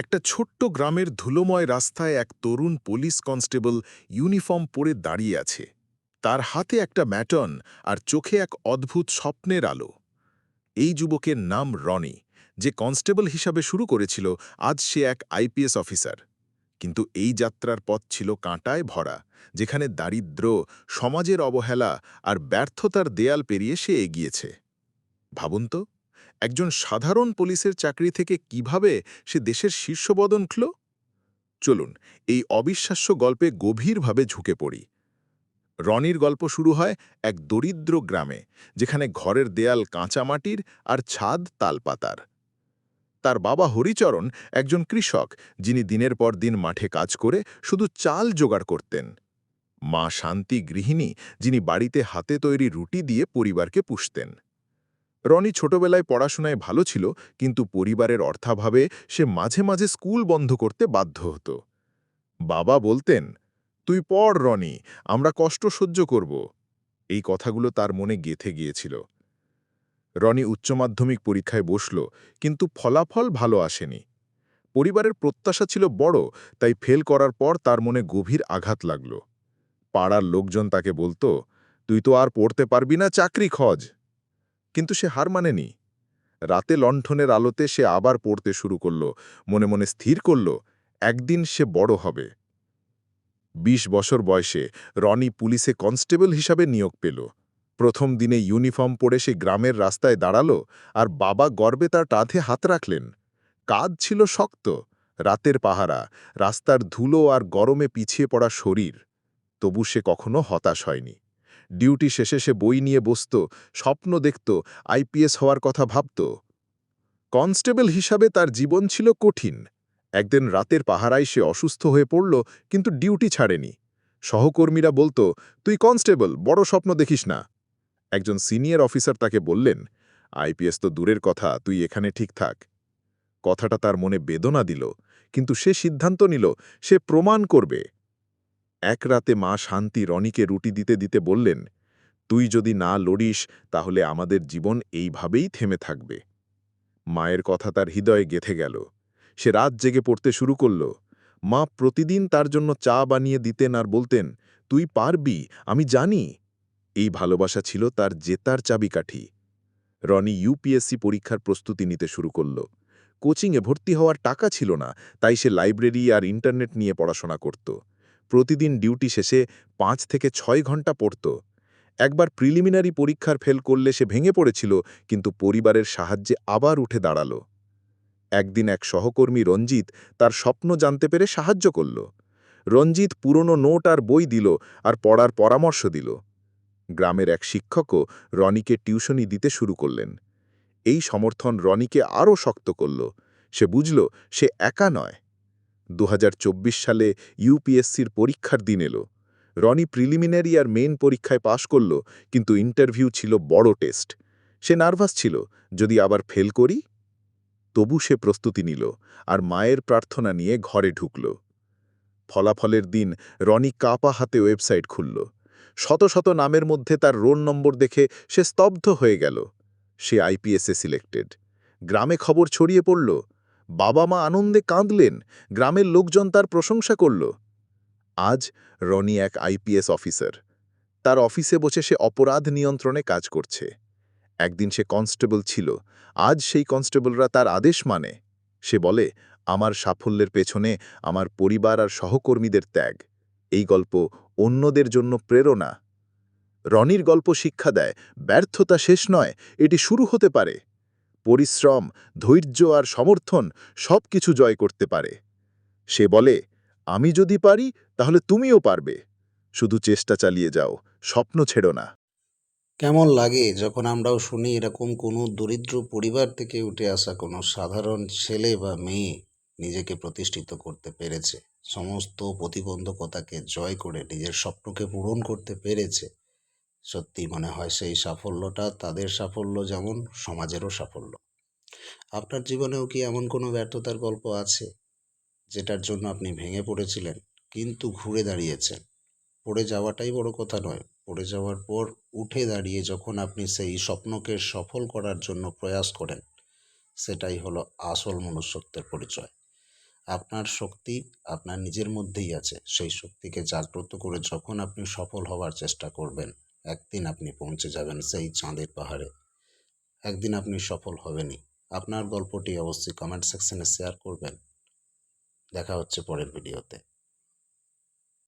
একটা ছোট্ট গ্রামের ধুলোময় রাস্তায় এক তরুণ পুলিশ কনস্টেবল ইউনিফর্ম পরে দাঁড়িয়ে আছে। তার হাতে একটা ম্যাটন আর চোখে এক অদ্ভুত স্বপ্নের আলো। এই যুবকের নাম রনি, যে কনস্টেবল হিসাবে শুরু করেছিল, আজ সে এক আইপিএস অফিসার। কিন্তু এই যাত্রার পথ ছিল কাঁটায় ভরা, যেখানে দারিদ্র সমাজের অবহেলা আর ব্যর্থতার দেয়াল পেরিয়ে সে এগিয়েছে। ভাবুন তো একজন সাধারণ পুলিশের চাকরি থেকে কীভাবে সে দেশের শীর্ষ শীর্ষবদন উঠল? চলুন, এই অবিশ্বাস্য গল্পে গভীরভাবে ঝুঁকে পড়ি। রনির গল্প শুরু হয় এক দরিদ্র গ্রামে, যেখানে ঘরের দেয়াল কাঁচামাটির আর ছাদ তালপাতার। তার বাবা হরিচরণ একজন কৃষক, যিনি দিনের পর দিন মাঠে কাজ করে শুধু চাল জোগাড় করতেন। মা শান্তি গৃহিণী, যিনি বাড়িতে হাতে তৈরি রুটি দিয়ে পরিবারকে পুষতেন। রনি ছোটবেলায় পড়াশোনায় ভালো ছিল, কিন্তু পরিবারের অর্থাভাবে সে মাঝে মাঝে স্কুল বন্ধ করতে বাধ্য হতো। বাবা বলতেন, তুই পড় রনি, আমরা কষ্ট সহ্য করব। এই কথাগুলো তার মনে গেথে গিয়েছিল। রনি উচ্চ মাধ্যমিক পরীক্ষায় বসল, কিন্তু ফলাফল ভালো আসেনি। পরিবারের প্রত্যাশা ছিল বড়, তাই ফেল করার পর তার মনে গভীর আঘাত লাগল। পাড়ার লোকজন তাকে বলতো, তুই তো আর পড়তে পারবি না চাকরি খজ। কিন্তু সে হার মানেনি। রাতে লণ্ঠনের আলোতে সে আবার পড়তে শুরু করল, মনে মনে স্থির করল, একদিন সে বড় হবে। ২০ বছর বয়সে রনি পুলিশে কনস্টেবল হিসাবে নিয়োগ পেল। প্রথম দিনে ইউনিফর্ম পরে সে গ্রামের রাস্তায় দাঁড়াল আর বাবা গর্বে তার কাঁধে হাত রাখলেন। কাজ ছিল শক্ত, রাতের পাহারা, রাস্তার ধুলো আর গরমে পিছিয়ে পড়া শরীর। তবু সে কখনো হতাশ হয়নি। ডিউটি শেষে সে বই নিয়ে বসত, স্বপ্ন দেখত আইপিএস হওয়ার কথা ভাবত। কনস্টেবল হিসাবে তার জীবন ছিল কঠিন। একদিন রাতের পাহারায় সে অসুস্থ হয়ে পড়ল, কিন্তু ডিউটি ছাড়েনি। সহকর্মীরা বলতো, তুই কনস্টেবল, বড় স্বপ্ন দেখিস না। একজন সিনিয়র অফিসার তাকে বললেন আইপিএস তো দূরের কথা, তুই এখানে ঠিক থাক। কথাটা তার মনে বেদনা দিল, কিন্তু সে সিদ্ধান্ত নিল, সে প্রমাণ করবে। এক রাতে মা শান্তি রনিকে রুটি দিতে দিতে বললেন, তুই যদি না লড়িস, তাহলে আমাদের জীবন এইভাবেই থেমে থাকবে। মায়ের কথা তার হৃদয়ে গেথে গেল। সে রাত জেগে পড়তে শুরু করল। মা প্রতিদিন তার জন্য চা বানিয়ে দিতেন আর বলতেন, তুই পারবি, আমি জানি। এই ভালোবাসা ছিল তার জেতার চাবিকাঠি। রনি ইউপিএসসি পরীক্ষার প্রস্তুতি নিতে শুরু করল। কোচিংয়ে ভর্তি হওয়ার টাকা ছিল না, তাই সে লাইব্রেরি আর ইন্টারনেট নিয়ে পড়াশোনা করত। প্রতিদিন ডিউটি শেষে পাঁচ থেকে ছয় ঘণ্টা পড়ত। একবার প্রিলিমিনারি পরীক্ষার ফেল করলে সে ভেঙে পড়েছিল, কিন্তু পরিবারের সাহায্যে আবার উঠে দাঁড়াল। একদিন এক সহকর্মী রঞ্জিত তার স্বপ্ন জানতে পেরে সাহায্য করল। রঞ্জিত পুরনো নোট আর বই দিল আর পড়ার পরামর্শ দিল। গ্রামের এক শিক্ষকও রনিকে টিউশনি দিতে শুরু করলেন। এই সমর্থন রনিকে আরও শক্ত করল। সে বুঝল সে একা নয়। দু হাজার চব্বিশ সালে ইউপিএসসির পরীক্ষার দিন এলো। রনি প্রিলিমিনারি আর মেন পরীক্ষায় পাশ করল, কিন্তু ইন্টারভিউ ছিল বড় টেস্ট। সে নার্ভাস ছিল, যদি আবার ফেল করি? তবু সে প্রস্তুতি নিল আর মায়ের প্রার্থনা নিয়ে ঘরে ঢুকল। ফলাফলের দিন রনি কাপা হাতে ওয়েবসাইট খুলল। শত শত নামের মধ্যে তার রোল নম্বর দেখে সে স্তব্ধ হয়ে গেল। সে আইপিএসে সিলেক্টেড। গ্রামে খবর ছড়িয়ে পড়ল বাবা মা আনন্দে কাঁদলেন, গ্রামের লোকজন তার প্রশংসা করল। আজ রনি এক আইপিএস অফিসার। তার অফিসে বসে সে অপরাধ নিয়ন্ত্রণে কাজ করছে। একদিন সে কনস্টেবল ছিল, আজ সেই কনস্টেবলরা তার আদেশ মানে। সে বলে, আমার সাফল্যের পেছনে আমার পরিবার আর সহকর্মীদের ত্যাগ। এই গল্প অন্যদের জন্য প্রেরণা। রনির গল্প শিক্ষা দেয়, ব্যর্থতা শেষ নয়, এটি শুরু হতে পারে। পরিশ্রম, ধৈর্য আর সমর্থন সব কিছু জয় করতে পারে। সে বলে, আমি যদি পারি, তাহলে তুমিও পারবে। শুধু চেষ্টা চালিয়ে যাও, স্বপ্ন ছেড়ো না। কেমন লাগে যখন আমরাও শুনি এরকম কোনো দরিদ্র পরিবার থেকে উঠে আসা কোনো সাধারণ ছেলে বা মেয়ে নিজেকে প্রতিষ্ঠিত করতে পেরেছে? সমস্ত প্রতিবন্ধকতাকে জয় করে নিজের স্বপ্নকে পূরণ করতে পেরেছে? সত্যি মনে হয় সেই সাফল্যটা তাদের সাফল্য যেমন সমাজেরও সাফল্য। আপনার জীবনেও কি এমন কোনো ব্যর্থতার গল্প আছে যেটার জন্য আপনি ভেঙে পড়েছিলেন কিন্তু ঘুরে দাঁড়িয়েছেন? পড়ে যাওয়াটাই বড় কথা নয়, পড়ে যাওয়ার পর উঠে দাঁড়িয়ে যখন আপনি সেই স্বপ্নকে সফল করার জন্য প্রয়াস করেন, সেটাই হলো আসল মনুষ্যত্বের পরিচয়। আপনার শক্তি আপনার নিজের মধ্যেই আছে, সেই শক্তিকে জাগ্রত করে যখন আপনি সফল হওয়ার চেষ্টা করবেন একদিন আপনি পৌঁছে যাবেন সেই চাঁদের পাহাড়ে। একদিন আপনি সফল হবেনই। আপনার গল্পটি অবশ্যই কমেন্ট সেকশনে শেয়ার করবেন। দেখা হচ্ছে পরের ভিডিওতে